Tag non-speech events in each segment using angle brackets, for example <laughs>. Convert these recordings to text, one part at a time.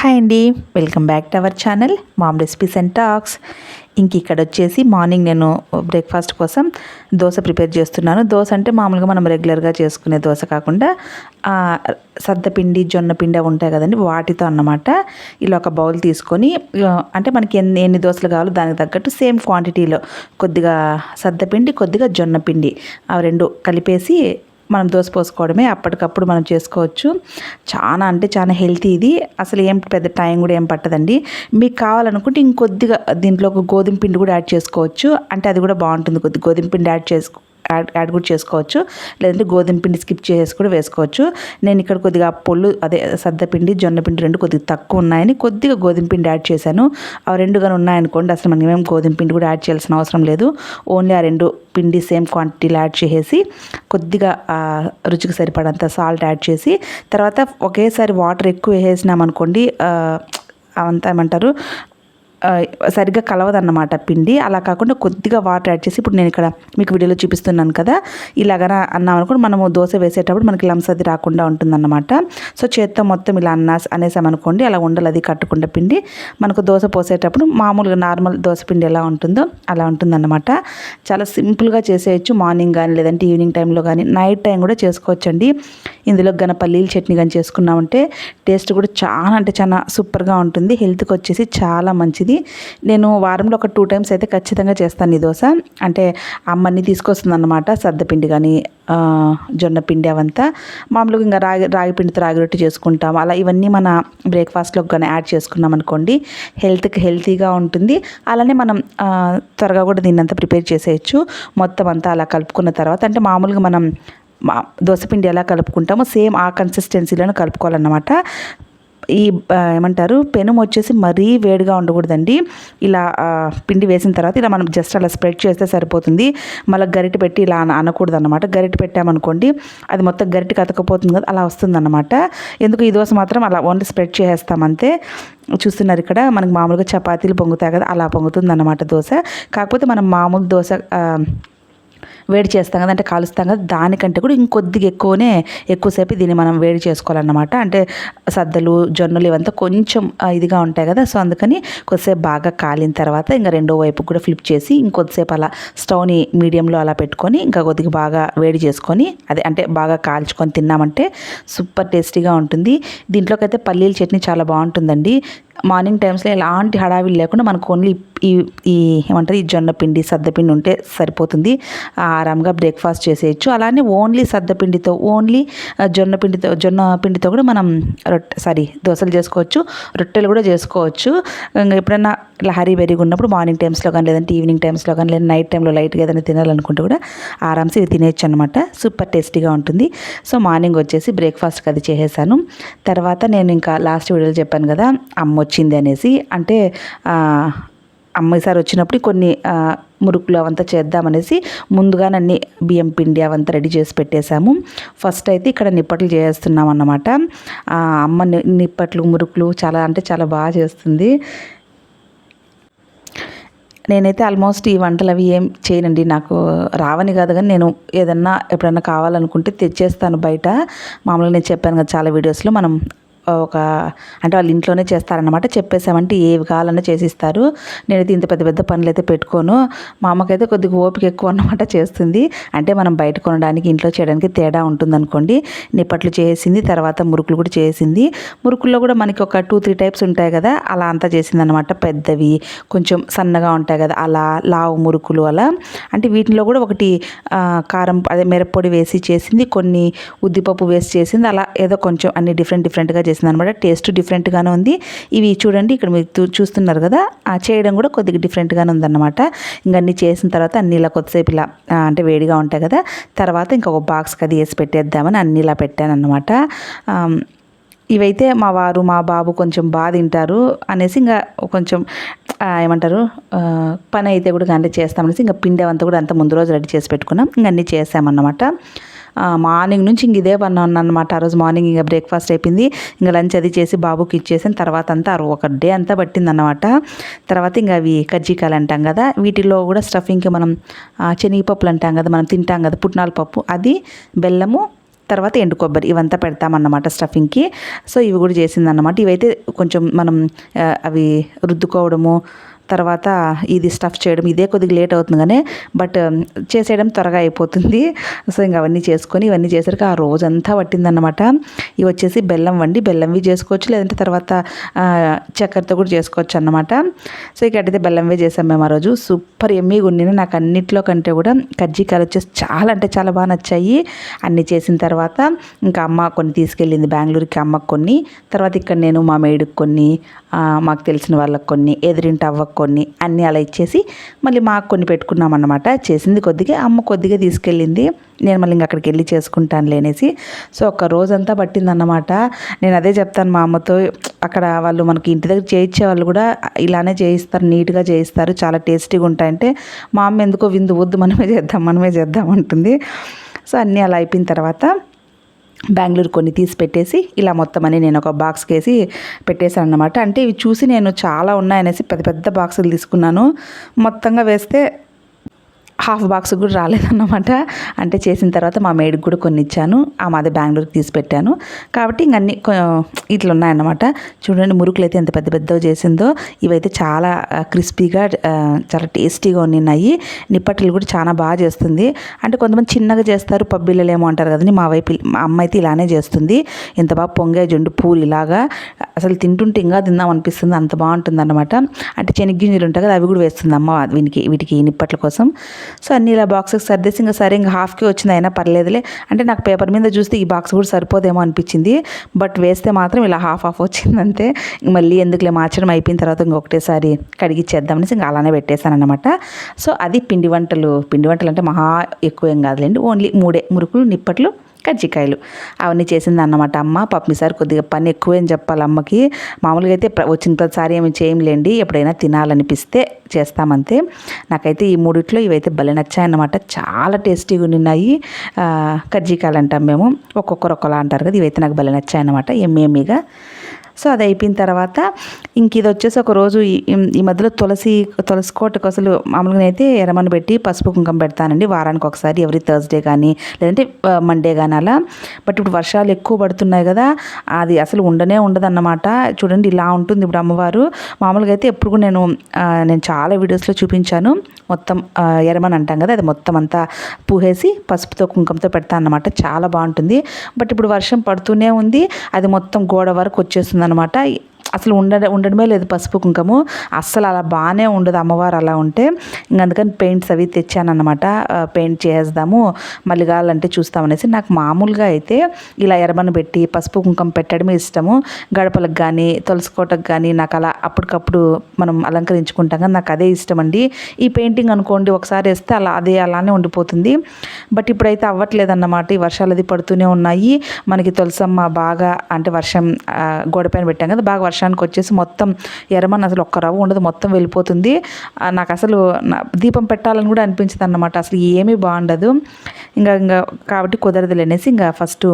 Hi అండి. Welcome back to our channel mom recipes and talks ఇంక ఇక్కడ వచ్చేసి మార్నింగ్ నేను బ్రేక్ఫాస్ట్ కోసం దోశ ప్రిపేర్ చేస్తున్నాను. దోశ అంటే మామూలుగా మనం రెగ్యులర్గా చేసుకునే దోశ కాకుండా సద్దపిండి జొన్న పిండి అవి ఉంటాయి కదండి వాటితో అన్నమాట. ఇలా ఒక బౌల్ తీసుకొని అంటే మనకి ఎన్ని ఎన్ని దోశలు కావాలో దానికి తగ్గట్టు సేమ్ క్వాంటిటీలో కొద్దిగా సద్దపిండి కొద్దిగా జొన్న పిండి అవి రెండు కలిపేసి మనం దోశ పోసుకోవడమే అప్పటికప్పుడు మనం చేసుకోవచ్చు. చాలా అంటే చాలా హెల్తీ ఇది. అసలు ఏం పెద్ద టైం కూడా ఏం పట్టదండి. మీకు కావాలనుకుంటే ఇంకొద్దిగా దీంట్లో ఒక గోధుమ పిండి కూడా యాడ్ చేసుకోవచ్చు. అంటే అది కూడా బాగుంటుంది. కొద్ది గోధుమ పిండి యాడ్ చేసుకో యాడ్ యాడ్ కూడా చేసుకోవచ్చు. లేదంటే గోధుమ పిండి స్కిప్ చేసి కూడా వేసుకోవచ్చు. నేను ఇక్కడ కొద్దిగా పొల్లు అదే సద్దపిండి జొన్న పిండి రెండు కొద్దిగా తక్కువ ఉన్నాయని కొద్దిగా గోధుమ పిండి యాడ్ చేశాను. ఆ రెండుగా ఉన్నాయనుకోండి అసలు మనం ఏం గోధుమ పిండి కూడా యాడ్ చేయాల్సిన అవసరం లేదు. ఓన్లీ ఆ రెండు పిండి సేమ్ క్వాంటిటీలో యాడ్ చేసేసి కొద్దిగా రుచికి సరిపడంత సాల్ట్ యాడ్ చేసి తర్వాత ఒకేసారి వాటర్ ఎక్కువ వేసేసినామనుకోండి ఆ, అవంతా ఏమంటారు? సరిగ్గా కలవదన్నమాట పిండి. అలా కాకుండా కొద్దిగా వాటర్ యాడ్ చేసి ఇప్పుడు నేను ఇక్కడ మీకు వీడియోలో చూపిస్తున్నాను కదా ఇలాగన అన్నాం అనుకోండి మనము దోశ వేసేటప్పుడు మనకి లమ్స్ అది రాకుండా ఉంటుందన్నమాట. సో చేత్తో మొత్తం ఇలా అన్నా అనేసామనుకోండి అలా ఉండలు అది కట్టకుండా పిండి. మనకు దోశ పోసేటప్పుడు మామూలుగా నార్మల్ దోశ పిండి ఎలా ఉంటుందో అలా ఉంటుందన్నమాట. చాలా సింపుల్గా చేసేయచ్చు మార్నింగ్ కానీ లేదంటే ఈవినింగ్ టైంలో కానీ నైట్ టైం కూడా చేసుకోవచ్చండి. ఇందులో గన పల్లీల చట్నీ కానీ చేసుకున్నామంటే టేస్ట్ కూడా చాలా అంటే చాలా సూపర్గా ఉంటుంది. హెల్త్కి వచ్చేసి చాలా మంచిది. నేను వారంలో ఒక టూ టైమ్స్ అయితే ఖచ్చితంగా చేస్తాను ఈ దోశ. అంటే అమ్మని తీసుకొస్తుంది అనమాట సద్దపిండి కానీ జొన్న పిండి అవంతా. మామూలుగా ఇంకా రాగి రాగి పిండితో రాగి రొట్టె చేసుకుంటాం. అలా ఇవన్నీ మన బ్రేక్ఫాస్ట్లో కానీ యాడ్ చేసుకున్నాం అనుకోండి హెల్త్కి హెల్తీగా ఉంటుంది. అలానే మనం త్వరగా కూడా దీన్ని అంతా ప్రిపేర్ చేసేయచ్చు. మొత్తం అంతా అలా కలుపుకున్న తర్వాత అంటే మామూలుగా మనం మా దోశపిండి ఎలా కలుపుకుంటామో సేమ్ ఆ కన్సిస్టెన్సీలోనే కలుపుకోవాలన్నమాట. ఈ ఏమంటారు పెనం వచ్చేసి మరీ వేడిగా ఉండకూడదండి. ఇలా పిండి వేసిన తర్వాత ఇలా మనం జస్ట్ అలా స్ప్రెడ్ చేస్తే సరిపోతుంది. మళ్ళీ గరిటె పెట్టి ఇలా అనకూడదు అనమాట గరిటె పెట్టామనుకోండి అది మొత్తం గరిటె కతకపోతుంది కదా అలా వస్తుందన్నమాట. ఎందుకు ఈ దోశ మాత్రం అలా ఓన్లీ స్ప్రెడ్ చేసేస్తాం అంతే. చూస్తున్నారు ఇక్కడ మనకి మామూలుగా చపాతీలు పొంగుతాయి కదా అలా పొంగుతుంది అన్నమాట దోశ. కాకపోతే మనం మామూలు దోశ వేడి చేస్తాం కదా అంటే కాలుస్తాం కదా దానికంటే కూడా ఇంకొద్దిగా ఎక్కువనే ఎక్కువసేపు దీన్ని మనం వేడి చేసుకోవాలన్నమాట. అంటే సద్దలు జొన్నలు ఇవంతా కొంచెం ఇదిగా ఉంటాయి కదా సో అందుకని కొద్దిసేపు బాగా కాలిన తర్వాత ఇంకా రెండో వైపు కూడా ఫ్లిప్ చేసి ఇంకొద్దిసేపు అలా స్టవ్ని మీడియంలో అలా పెట్టుకొని ఇంకా కొద్దిగా బాగా వేడి చేసుకొని అదే అంటే బాగా కాల్చుకొని తిన్నామంటే సూపర్ టేస్టీగా ఉంటుంది. దీంట్లోకి అయితే పల్లీల చట్నీ చాలా బాగుంటుందండి. మార్నింగ్ టైమ్స్లో ఎలాంటి హడావిడి లేకుండా మనకు ఓన్లీ ఈ ఈ ఏమంటారు ఈ జొన్న పిండి సద్దపిండి ఉంటే సరిపోతుంది. ఆరామ్గా బ్రేక్ఫాస్ట్ చేసేయచ్చు. అలానే ఓన్లీ సద్దపిండితో ఓన్లీ జొన్న పిండితో జొన్న పిండితో కూడా మనం రొట్టె సారీ దోశలు చేసుకోవచ్చు. రొట్టెలు కూడా చేసుకోవచ్చు. ఇంకా ఎప్పుడైనా ఇలా హరీ బెరీగా ఉన్నప్పుడు మార్నింగ్ టైమ్స్లో కానీ లేదంటే ఈవినింగ్ టైమ్స్లో కానీ లేదా నైట్ టైంలో లైట్గా ఏదైనా తినాలనుకుంటే కూడా ఆరామ్స్ ఇవి తినేయచ్చు అనమాట సూపర్ టేస్టీగా ఉంటుంది. సో మార్నింగ్ వచ్చేసి బ్రేక్ఫాస్ట్కి అది చేసేసాను. తర్వాత నేను ఇంకా లాస్ట్ వీడియోలో చెప్పాను కదా అమ్మ వచ్చింది అనేసి. అంటే అమ్మాయి అమ్మ వచ్చినప్పుడు కొన్ని మురుకులు అవంతా చేద్దామనేసి ముందుగా నన్ను బియ్యం పిండి అవంతా రెడీ చేసి పెట్టేశాము. ఫస్ట్ అయితే ఇక్కడ నిప్పట్లు చేస్తున్నాం అన్నమాట అమ్మ నిప్పట్లు మురుకులు చాలా అంటే చాలా బాగా చేస్తుంది. నేనైతే ఆల్మోస్ట్ ఈ వంటలు అవి ఏం చేయనండి. నాకు రావని కాదు కానీ నేను ఏదన్నా ఎప్పుడన్నా కావాలనుకుంటే తెచ్చేస్తాను బయట. మామూలుగా నేను చెప్పాను కదా చాలా వీడియోస్లో మనం ఒక అంటే వాళ్ళు ఇంట్లోనే చేస్తారనమాట చెప్పేసామంటే ఏవి కావాలన్నా చేసిస్తారు. నేనైతే ఇంత పెద్ద పెద్ద పనులు అయితే పెట్టుకోను. మా అమ్మకైతే కొద్దిగా ఓపిక ఎక్కువ అన్నమాట చేస్తుంది. అంటే మనం బయట కొనడానికి ఇంట్లో చేయడానికి తేడా ఉంటుందనుకోండి. నిప్పట్లు చేసింది తర్వాత మురుకులు కూడా చేసింది. మురుకుల్లో కూడా మనకి ఒక టూ త్రీ టైప్స్ ఉంటాయి కదా. అలా అంతా చేసింది అనమాట పెద్దవి కొంచెం సన్నగా ఉంటాయి కదా. అలా లావు మురుకులు అలా. అంటే వీటిలో కూడా ఒకటి కారం అదే మిరప్పొడి వేసి చేసింది. కొన్ని ఉద్దిపప్పు వేసి చేసింది. అలా ఏదో కొంచెం అన్ని డిఫరెంట్ డిఫరెంట్గా చేసింది అనమాట టేస్ట్ డిఫరెంట్గానే ఉంది. ఇవి చూడండి ఇక్కడ మీరు చూ- చూస్తున్నారు కదా ఆ చేయడం కూడా కొద్దిగా డిఫరెంట్గానే ఉందన్నమాట. ఇంకా అన్ని చేసిన తర్వాత అన్ని ఇలా కొద్దిసేపు ఇలా అంటే వేడిగా ఉంటాయి కదా తర్వాత ఇంకొక బాక్స్కి అది వేసి పెట్టేద్దామని అన్ని ఇలా పెట్టాను అనమాట ఇవైతే మా వారు మా బాబు కొంచెం బాగా తింటారు అనేసి ఇంకా కొంచెం ఏమంటారు పని అయితే కూడా అంటే చేస్తామనేసి ఇంకా పిండి అంతా కూడా అంత ముందు రోజు రెడీ చేసి పెట్టుకున్నాం. ఇంకా అన్నీ చేసామన్నమాట. మార్నింగ్ నుంచి ఇంక ఇదే పని అన్నమాట. ఆ రోజు మార్నింగ్ ఇంకా బ్రేక్ఫాస్ట్ అయిపోయింది. ఇంకా లంచ్ అది చేసి బాబుకి ఇచ్చేసిన తర్వాత అంతా ఒక డే అంతా పట్టిందన్నమాట. తర్వాత ఇంకా అవి కజ్జికాయలు అంటాం కదా వీటిలో కూడా స్టఫింగ్కి మనం శనగపప్పులు అంటాం కదా మనం తింటాం కదా పుట్నాల పప్పు అది బెల్లము తర్వాత ఎండు కొబ్బరి ఇవంతా పెడతామన్నమాట స్టఫింగ్కి సో ఇవి కూడా చేసిందన్నమాట. ఇవైతే కొంచెం మనం అవి రుద్దుకోవడము తర్వాత ఇది స్టఫ్ చేయడం ఇదే కొద్దిగా లేట్ అవుతుంది కానీ బట్ um, చేసేయడం త్వరగా అయిపోతుంది. సో ఇంకా అవన్నీ చేసుకొని ఇవన్నీ చేసరికి ఆ రోజంతా పట్టిందన్నమాట. ఇవి వచ్చేసి బెల్లం వండి బెల్లంవి చేసుకోవచ్చు లేదంటే తర్వాత చక్కెరతో కూడా చేసుకోవచ్చు అన్నమాట. సో ఇక బెల్లం బెల్లంవే చేసాం మేము ఆ రోజు. సూపర్ ఎమ్మీగా ఉండిన నాకు అన్నిట్లో కంటే కూడా కజ్జికాయలు వచ్చేసి చాలా అంటే చాలా బాగా నచ్చాయి. అన్నీ చేసిన తర్వాత ఇంకా అమ్మ కొన్ని తీసుకెళ్ళింది బెంగళూరుకి అమ్మకు కొన్ని. తర్వాత ఇక్కడ నేను మా మేడుకు కొన్ని మాకు తెలిసిన వాళ్ళకి కొన్ని ఎదిరింటి అవ్వకు కొన్ని అన్నీ అలా ఇచ్చేసి మళ్ళీ మాకు కొన్ని పెట్టుకున్నాం అన్నమాట. చేసింది కొద్దిగా అమ్మ కొద్దిగా తీసుకెళ్ళింది. నేను మళ్ళీ ఇంక అక్కడికి వెళ్ళి చేసుకుంటాను లేనేసి సో ఒక రోజంతా పట్టిందన్నమాట. నేను అదే చెప్తాను మా అమ్మతో అక్కడ వాళ్ళు మనకి ఇంటి దగ్గర చేయించే వాళ్ళు కూడా ఇలానే చేయిస్తారు నీట్గా చేయిస్తారు చాలా టేస్టీగా ఉంటాయంటే మా అమ్మ ఎందుకో విందు వద్దు మనమే చేద్దాం మనమే చేద్దాం అంటుంది. సో అన్నీ అలా అయిపోయిన తర్వాత బెంగళూరు కొన్ని తీసి పెట్టేసి ఇలా మొత్తం అని నేను ఒక బాక్స్కి వేసి పెట్టేశాను అనమాట అంటే ఇవి చూసి నేను చాలా ఉన్నాయనేసి పెద్ద పెద్ద బాక్సులు తీసుకున్నాను. మొత్తంగా వేస్తే హాఫ్ బాక్స్ కూడా రాలేదన్నమాట. అంటే చేసిన తర్వాత మా మేడికి కూడా కొన్ని ఇచ్చాను ఆ మాది బెంగళూరుకి తీసి పెట్టాను కాబట్టి ఇంక అన్ని ఇట్లా ఉన్నాయన్నమాట. చూడండి మురుకులు అయితే ఎంత పెద్ద పెద్దవి చేసిందో. ఇవైతే చాలా క్రిస్పీగా చాలా టేస్టీగా ఉన్నాయి నిప్పట్లు కూడా చాలా బాగా చేస్తుంది. అంటే కొంతమంది చిన్నగా చేస్తారు పబ్బిళ్ళలు ఏమో అంటారు కదండి. మా వైపు మా అమ్మ అయితే ఇలానే చేస్తుంది. ఎంత బాగా పొంగే జుండు పూలు ఇలాగా. అసలు తింటుంటే ఇంకా తిందాం అనిపిస్తుంది. అంత బాగుంటుంది అనమాట అంటే శనగ్గింజలు ఉంటాయి కదా అవి కూడా వేస్తుంది అమ్మ. వీనికి వీటికి నిప్పట్ల కోసం. సో అన్ని ఇలా బాక్సెస్ సర్దేసి ఇంకా సరే ఇంకా హాఫ్కి వచ్చింది అయినా పర్లేదులే. అంటే నాకు పేపర్ మీద చూస్తే ఈ బాక్స్ కూడా సరిపోదేమో అనిపించింది. బట్ వేస్తే మాత్రం ఇలా హాఫ్ హాఫ్ వచ్చింది అంతే. మళ్ళీ ఎందుకులే మార్చడం అయిపోయిన తర్వాత ఇంకొకటేసారి కడిగిచ్చేద్దామనేసి ఇంకా అలానే పెట్టేశాను అనమాట సో అది పిండి వంటలు. పిండి వంటలు అంటే మహా ఎక్కువ ఏం కాదులేండి. ఓన్లీ మూడే మురుకులు నిప్పట్లు కజ్జికాయలు. అవన్నీ చేసింది అన్నమాట అమ్మ పప్పిసారి కొద్దిగా పని ఎక్కువ చెప్పాలి అమ్మకి. మామూలుగా అయితే వచ్చిన ప్రతిసారి ఏమి చేయంలేండి. ఎప్పుడైనా తినాలనిపిస్తే చేస్తామంతే. నాకైతే ఈ మూడిట్లో ఇవైతే భలే నచ్చాయన్నమాట. చాలా టేస్టీగా ఉన్నాయి కజ్జికాయలు అంటాం మేము. ఒక్కొక్కరు ఒక్కలా అంటారు కదా ఇవైతే నాకు భలే నచ్చాయన్నమాట. ఎమ్మేమిగా. సో అది అయిపోయిన తర్వాత ఇంక ఇది వచ్చేసి ఒక రోజు ఈ- మధ్యలో తులసి తులసి కోటకు అసలు మామూలుగా అయితే ఎరమని పెట్టి పసుపు కుంకం పెడతానండి. వారానికి ఒకసారి ఎవ్రీ థర్స్డే కానీ లేదంటే మండే కానీ అలా. బట్ ఇప్పుడు వర్షాలు ఎక్కువ పడుతున్నాయి కదా అది అసలు ఉండనే ఉండదన్నమాట. చూడండి ఇలా ఉంటుంది ఇప్పుడు అమ్మవారు. మామూలుగా అయితే ఎప్పుడు నేను నేను చాలా వీడియోస్లో చూపించాను. మొత్తం ఎరమని అంటాం కదా అది మొత్తం అంతా పూసేసి పసుపుతో కుంకుమతో పెడతాను అన్నమాట. చాలా బాగుంటుంది. బట్ ఇప్పుడు వర్షం పడుతూనే ఉంది. అది మొత్తం గోడ వరకు వచ్చేస్తుంది అనమాట అసలు ఉండ ఉండడమే లేదు పసుపు కుంకము అస్సలు అలా బాగానే ఉండదు అమ్మవారు అలా ఉంటే. ఇంక అందుకని పెయింట్స్ అవి తెచ్చానమాట పెయింట్ చేసేద్దాము మళ్ళీ కావాలంటే చూస్తామనేసి. నాకు మామూలుగా అయితే ఇలా ఎరమని పెట్టి పసుపు కుంకం పెట్టడమే ఇష్టము. గడపలకు కానీ తులసికోటకు కానీ నాకు అలా అప్పటికప్పుడు మనం అలంకరించుకుంటాం కానీ నాకు అదే ఇష్టం అండి ఈ పెయింటింగ్ అనుకోండి ఒకసారి వేస్తే అలా అదే అలానే ఉండిపోతుంది. బట్ ఇప్పుడైతే అవ్వట్లేదు అన్నమాట ఈ వర్షాలు అది పడుతూనే ఉన్నాయి. మనకి తులసమ్మ బాగా అంటే వర్షం గోడపైన గోడ పైన పెట్టాం కదా బాగా వర్షానికి వచ్చేసి మొత్తం ఎర్రమని అసలు ఒక్క రవ్వ ఉండదు మొత్తం వెళ్ళిపోతుంది. నాకు అసలు నా- దీపం పెట్టాలని కూడా అనిపించదు అన్నమాట అసలు ఏమీ బాగుండదు. ఇంకా ఇంకా కాబట్టి కుదరదులే అనేసి ఇంకా ఫస్ట్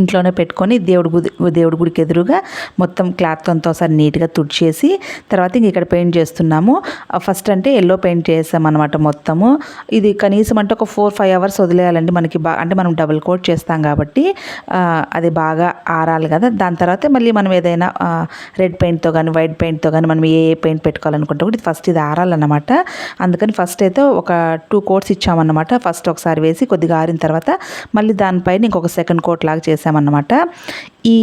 ఇంట్లోనే పెట్టుకొని దేవుడి గుడి దేవుడి గుడికి ఎదురుగా మొత్తం క్లాత్ అంతా ఒకసారి నీట్గా తుడిచేసి తర్వాత ఇంక ఇక్కడ పెయింట్ చేస్తున్నాము. ఫస్ట్ అంటే ఎల్లో పెయింట్ చేసామన్నమాట మొత్తము. ఇది కనీసం అంటే ఒక ఫోర్ ఫైవ్ అవర్స్ వదిలేయాలండి మనకి బా అంటే మనం డబుల్ కోట్ చేస్తాం కాబట్టి అది బాగా ఆరాలి కదా. దాని తర్వాత మళ్ళీ మనం ఏదైనా రెడ్ పెయింట్తో కానీ వైట్ పెయింట్తో కానీ మనం ఏ ఏ పెయింట్ పెట్టుకోవాలనుకుంటే కూడా ఇది ఫస్ట్ ఇది ఆరాలన్నమాట. అందుకని ఫస్ట్ అయితే ఒక టూ కోట్స్ ఇచ్చామన్నమాట. ఫస్ట్ ఒకసారి వేసి కొద్దిగా ఆరిన తర్వాత మళ్ళీ దానిపైన ఇంకొక సెకండ్ కోట్ లాగా చేసామన్నమాట ఈ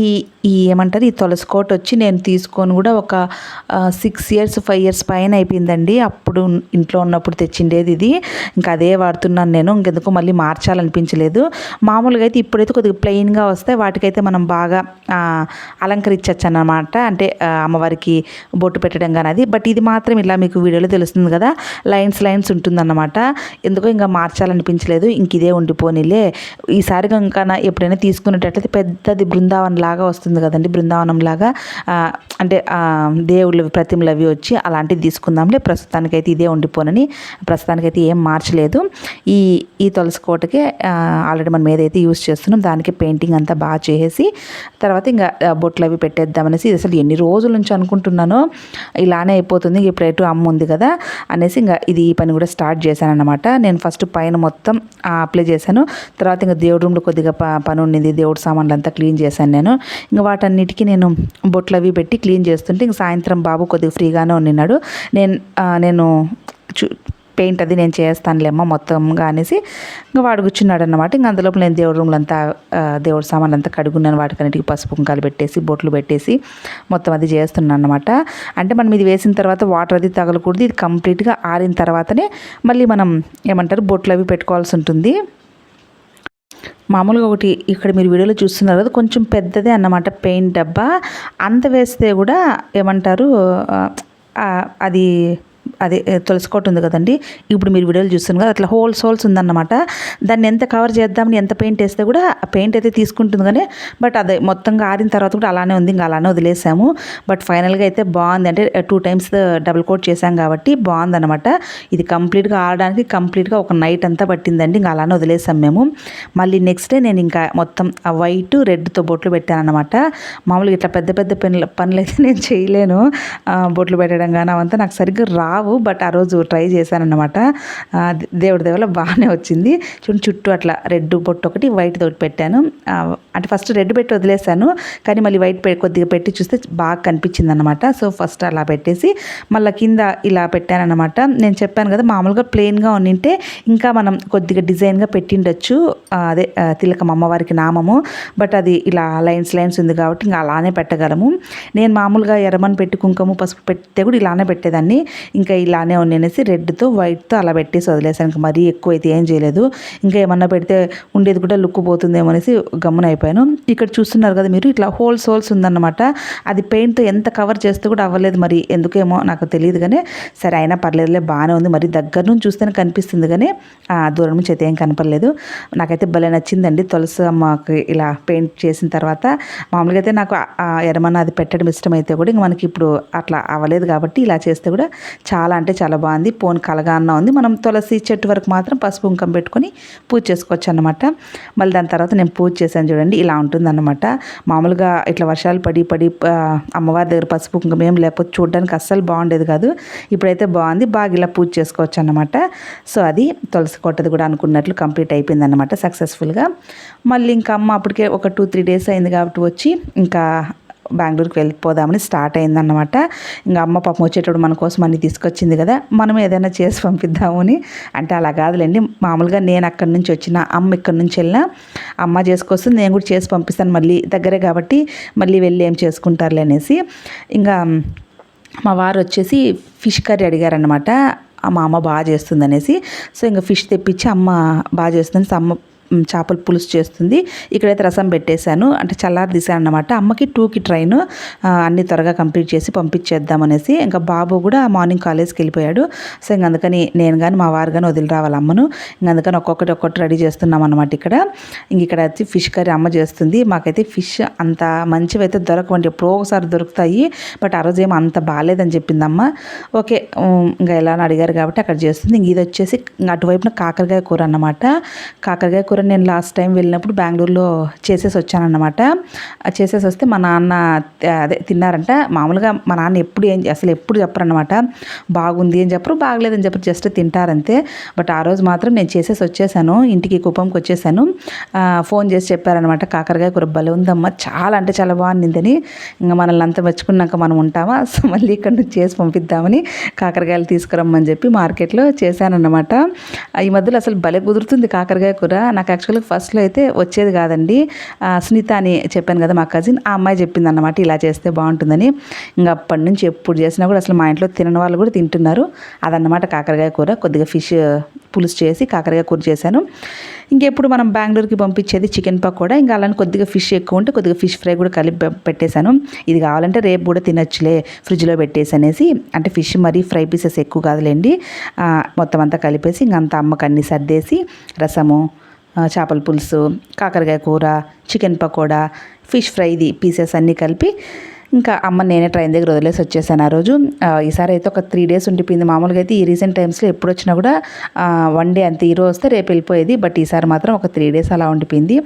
ఈ ఏమంటారు ఈ తులసి కోట వచ్చి నేను తీసుకొని కూడా ఒక సిక్స్ ఇయర్స్ ఫైవ్ ఇయర్స్ పైన అయిపోయిందండి. అప్పుడు ఇంట్లో ఉన్నప్పుడు తెచ్చిండేది ఇది. ఇంకా అదే వాడుతున్నాను నేను. ఇంకెందుకు మళ్ళీ మార్చాలనిపించలేదు. మామూలుగా అయితే ఇప్పుడైతే కొద్దిగా ప్లెయిన్గా వస్తే వాటికైతే మనం బాగా అలంకరించవచ్చు అన్నమాట అంటే అమ్మవారికి బొట్టు పెట్టడం కానీ అది. బట్ ఇది మాత్రం ఇలా మీకు వీడియోలో తెలుస్తుంది కదా లైన్స్ లైన్స్ ఉంటుందన్నమాట. ఎందుకో ఇంకా మార్చాలనిపించలేదు. ఇంక ఇదే ఉండిపోనిలే. ఈసారి ఇంకా నా ఎప్పుడైనా తీసుకునేటట్టు పెట్టేట్లయితే పెద్దది బృందావనం లాగా వస్తుంది కదండి. బృందావనం లాగా అంటే ఆ, దేవుళ్ళ ప్రతిమలు అవి వచ్చి అలాంటివి తీసుకుందాంలే. ప్రస్తుతానికైతే ఇదే ఉండిపోనని ప్రస్తుతానికైతే ఏం మార్చలేదు. ఈ ఈ తులసి కోటకే ఆల్రెడీ మనం ఏదైతే యూస్ చేస్తున్నాం దానికి పెయింటింగ్ అంతా బాగా చేసేసి తర్వాత ఇంకా బొట్లు అవి పెట్టేద్దామనేసి ఇది అసలు ఎన్ని రోజుల నుంచి అనుకుంటున్నానో ఇలానే అయిపోతుంది. ఇప్పుడు ఎటు అమ్మ ఉంది కదా అనేసి ఇంకా ఇది ఈ పని కూడా స్టార్ట్ చేశాను అనమాట నేను ఫస్ట్ పైన మొత్తం అప్లై చేశాను. తర్వాత ఇంకా దేవుడి రూమ్లో కొద్దిగా ప పని ఉండింది. దేవుడు సామాన్లు అంతా క్లీన్ చేశాను నేను. ఇంకా వాటన్నిటికీ నేను బొట్లు అవి పెట్టి క్లీన్ చేస్తుంటే ఇంక సాయంత్రం బాబు కొద్దిగా ఫ్రీగానే ఉన్నాడు నేను నేను చూ పెయింట్ అది నేను చేస్తానులేమ్మా మొత్తంగా అనేసి ఇంకా వాడు కూర్చున్నాడు అనమాట ఇంకా అందులోపు నేను దేవుడి రూమ్లో అంతా దేవుడు దేవుడి సామాన్లు అంతా కడుగున్నాను. వాటికన్నిటికి పసుపు కుంకాలు పెట్టేసి బొట్లు పెట్టేసి మొత్తం అది చేస్తున్నాను అనమాట అంటే మనం ఇది వేసిన తర్వాత వాటర్ అది తగలకూడదు. ఇది కంప్లీట్గా ఆరిన తర్వాతనే మళ్ళీ మనం ఏమంటారు బొట్లు అవి పెట్టుకోవాల్సి ఉంటుంది. మామూలుగా ఒకటి ఇక్కడ మీరు వీడియోలో చూస్తున్నారు కదా కొంచెం పెద్దదే అన్నమాట పెయింట్ డబ్బా. అంత వేస్తే కూడా ఏమంటారు అది అదే తులసికోట ఉంది కదండి. ఇప్పుడు మీరు వీడియోలు చూస్తున్నారు కదా అట్లా హోల్స్ హోల్స్ ఉందన్నమాట. దాన్ని ఎంత కవర్ చేద్దామని ఎంత పెయింట్ వేస్తే కూడా పెయింట్ అయితే తీసుకుంటుంది కానీ బట్ అదే మొత్తంగా ఆరిన తర్వాత కూడా అలానే ఉంది ఇంకా అలానే వదిలేసాము. బట్ ఫైనల్గా అయితే బాగుంది. అంటే టూ టైమ్స్ డబుల్ కోట్ చేశాం కాబట్టి బాగుందన్నమాట. ఇది కంప్లీట్గా ఆడడానికి కంప్లీట్గా ఒక నైట్ అంతా పట్టిందండి ఇంకా అలానే వదిలేసాం మేము. మళ్ళీ నెక్స్ట్ డే నేను ఇంకా మొత్తం ఆ వైట్ రెడ్తో బొట్లు పెట్టాను అనమాట మామూలుగా ఇట్లా పెద్ద పెద్ద పెన్ల పనులు అయితే నేను చేయలేను. బొట్లు పెట్టడం కానీ అవంతా నాకు సరిగ్గా రావు. బట్ ఆ రోజు ట్రై చేశాను దేవుడి దేవుల బాగానే వచ్చింది. చూడండి చుట్టూ అట్లా రెడ్ బొట్టు ఒకటి వైట్ తోటి పెట్టాను. అంటే ఫస్ట్ రెడ్ పెట్టి వదిలేసాను కానీ మళ్ళీ వైట్ పె- కొద్దిగా పెట్టి చూస్తే బాగా కనిపించింది అనమాట సో ఫస్ట్ అలా పెట్టేసి మళ్ళీ కింద ఇలా పెట్టాను నేను చెప్పాను కదా మామూలుగా ప్లెయిన్గా ఉండింటే ఇంకా మనం కొద్దిగా డిజైన్గా పెట్టిండొచ్చు. అదే తిలకం అమ్మవారికి నామము. బట్ అది ఇలా లైన్స్ లైన్స్ ఉంది కాబట్టి ఇంకా అలానే పెట్టగలము. నేను మామూలుగా ఎర్రమని పెట్టి కుంకుమ పసుపు పెడితే కూడా ఇలానే పెట్టేదాన్ని. ఇంకా ఇలానే ఉండేసి రెడ్తో వైట్తో అలా పెట్టేసి వదిలేసాను. ఇంకా మరీ ఎక్కువ అయితే ఏం చేయలేదు. ఇంకా ఏమన్నా పెడితే ఉండేది కూడా లుక్ పోతుందేమో అనేసి గమ్మున అయిపోయాను. ఇక్కడ చూస్తున్నారు కదా మీరు ఇట్లా హోల్స్ హోల్స్ ఉందన్నమాట. అది పెయింట్తో ఎంత కవర్ చేస్తే కూడా అవ్వలేదు మరి. ఎందుకేమో నాకు తెలియదు కానీ సరే అయినా పర్లేదులే బాగానే ఉంది. మరి దగ్గర నుంచి చూస్తేనే కనిపిస్తుంది కానీ ఆ, దూరం నుంచి అయితే ఏం కనపడలేదు. నాకైతే భలే నచ్చిందండి తులసి అమ్మకి ఇలా పెయింట్ చేసిన తర్వాత. మామూలుగా అయితే నాకు ఆ అది పెట్టడం ఇష్టమైతే కూడా ఇంక మనకి ఇప్పుడు అట్లా అవ్వలేదు కాబట్టి ఇలా చేస్తే కూడా చాలా అంటే చాలా బాగుంది. పోన్ కలగాన్న ఉంది. మనం తులసి చెట్టు వరకు మాత్రం పసుపు కుంకం పెట్టుకొని పూజ చేసుకోవచ్చు అనమాట మళ్ళీ దాని తర్వాత నేను పూజ చేశాను చూడండి ఇలా ఉంటుందన్నమాట. మామూలుగా ఇట్లా వర్షాలు పడి పడి అమ్మవారి దగ్గర పసుపు కుంకం ఏం లేకపోతే చూడడానికి అస్సలు బాగుండేది కాదు. ఇప్పుడైతే బాగుంది. బాగా ఇలా పూజ చేసుకోవచ్చు అనమాట సో అది తులసి కొట్టది కూడా అనుకున్నట్లు కంప్లీట్ అయిపోయింది అనమాట సక్సెస్ఫుల్గా. మళ్ళీ ఇంకా అమ్మ అప్పటికే ఒక టూ త్రీ డేస్ అయింది కాబట్టి వచ్చి ఇంకా బెంగళూరుకి వెళ్ళిపోదామని స్టార్ట్ అయిందన్నమాట. ఇంకా అమ్మ పాపం వచ్చేటప్పుడు మన కోసం అన్ని తీసుకొచ్చింది కదా మనం ఏదైనా చేసి పంపిద్దామని. అంటే అలా కాదులేండి మామూలుగా నేను అక్కడి నుంచి వచ్చిన అమ్మ ఇక్కడి నుంచి వెళ్ళినా అమ్మ చేసుకొస్తుంది నేను కూడా చేసి పంపిస్తాను మళ్ళీ దగ్గరే కాబట్టి మళ్ళీ వెళ్ళి ఏం చేసుకుంటారులే అనేసి. ఇంకా మా వారు వచ్చేసి ఫిష్ కర్రీ అడిగారనమాట మా అమ్మ బాగా చేస్తుంది అనేసి. సో ఇంకా ఫిష్ తెప్పించి అమ్మ బాగా చేస్తుంది అమ్మ చేపల పులుసు చేస్తుంది. ఇక్కడైతే రసం పెట్టేశాను. అంటే చల్లారి తీసాను అనమాట అమ్మకి టూకి ట్రైన్ అన్నీ త్వరగా కంప్లీట్ చేసి పంపించేద్దామనేసి ఇంకా బాబు కూడా మార్నింగ్ కాలేజ్కి వెళ్ళిపోయాడు. సో ఇంక అందుకని నేను కానీ మా వారు కానీ వదిలి రావాలి అమ్మను. ఇంక అందుకని ఒక్కొక్కటి ఒక్కొక్కటి రెడీ చేస్తున్నాం అనమాట ఇక్కడ. ఇంక ఇక్కడ వచ్చి ఫిష్ కర్రీ అమ్మ చేస్తుంది. మాకైతే ఫిష్ అంత మంచివైతే దొరకవండి. ఎప్పుడో ఒకసారి దొరుకుతాయి. బట్ ఆ రోజు ఏమో అంత బాగాలేదని చెప్పింది అమ్మ. ఓకే ఇంకా ఎలా అని అడిగారు కాబట్టి అక్కడ చేస్తుంది. ఇంక ఇది వచ్చేసి అటువైపున కాకరకాయ కూర అన్నమాట. కాకరకాయ కూర నేను లాస్ట్ టైం వెళ్ళినప్పుడు బెంగళూరులో చేసేసి వచ్చానన్నమాట. చేసేసి వస్తే మా నాన్న అదే తిన్నారంట. మామూలుగా మా నాన్న ఎప్పుడు ఏం అసలు ఎప్పుడు చెప్పరన్నమాట. బాగుంది అని చెప్పరు బాగలేదని చెప్పరు జస్ట్ తింటారంతే. బట్ ఆ రోజు మాత్రం నేను చేసేసి వచ్చేసాను ఇంటికి కుప్పంకి వచ్చేసాను. ఫోన్ చేసి చెప్పారనమాట కాకరకాయ కూర భలే ఉందమ్మా చాలా అంటే చాలా బాగుందని ఇంకా మనల్ని అంతా మెచ్చుకున్నాక మనం ఉంటామా? <laughs> మళ్ళీ ఇక్కడ నుంచి చేసి పంపిద్దామని కాకరకాయలు తీసుకురమ్మని చెప్పి మార్కెట్లో చేశానన్నమాట. ఈ మధ్యలో అసలు భలే కుదురుతుంది కాకరకాయ కూర. నాకు యాక్చువల్గా ఫస్ట్లో అయితే వచ్చేది కాదండి. స్నిత అని చెప్పాను కదా మా కజిన్ ఆ అమ్మాయి చెప్పింది అన్నమాట ఇలా చేస్తే బాగుంటుందని. ఇంకా అప్పటి నుంచి ఎప్పుడు చేసినా కూడా అసలు మా ఇంట్లో తినని వాళ్ళు కూడా తింటున్నారు. అదన్నమాట కాకరకాయ కూర కొద్దిగా ఫిష్ పులుసు చేసి కాకరకాయ కూర చేశాను. ఇంకెప్పుడు మనం బెంగళూరుకి పంపించేది చికెన్ పకోడా ఇంకా అలానే కొద్దిగా ఫిష్ ఎక్కువ ఉంటే కొద్దిగా ఫిష్ ఫ్రై కూడా కలిపి పెట్టేశాను. ఇది కావాలంటే రేపు కూడా తినొచ్చులే ఫ్రిడ్జ్లో పెట్టేసి అనేసి. అంటే ఫిష్ మరీ ఫ్రై పీసెస్ ఎక్కువ కాదులేండి. మొత్తం అంతా కలిపేసి ఇంక అంత అమ్మకు అన్ని సర్దేసి రసము చేపల పులుసు కాకరకాయ కూర చికెన్ పకోడా ఫిష్ ఫ్రైది పీసెస్ అన్నీ కలిపి ఇంకా అమ్మ నేనే ట్రైన్ దగ్గర వదిలేసి వచ్చేసాను ఆ రోజు. ఈసారి అయితే ఒక త్రీ డేస్ ఉండిపోయింది. మామూలుగా అయితే ఈ రీసెంట్ టైమ్స్లో ఎప్పుడు వచ్చినా కూడా వన్ డే అంతే ఈరోజు వస్తే రేపు వెళ్ళిపోయేది. బట్ ఈసారి మాత్రం ఒక త్రీ డేస్ అలా ఉండిపోయింది.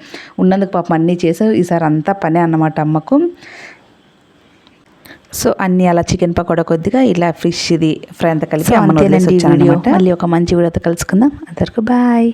ఉన్నందుకు పాపం అన్నీ చేసి ఈసారి అంతా పనే అన్నమాట అమ్మకు. సో అన్నీ అలా చికెన్ పకోడా కొద్దిగా ఇలా ఫిష్ ఇది ఫ్రై అంతా కలిపి సో అమ్మను అంతేనండి ఈ వదిలేసి వచ్చాను వీడియో. అన్నమాట. మళ్ళీ ఒక మంచి వీడియోతో కలుసుకుందాం. అందరికీ బాయ్.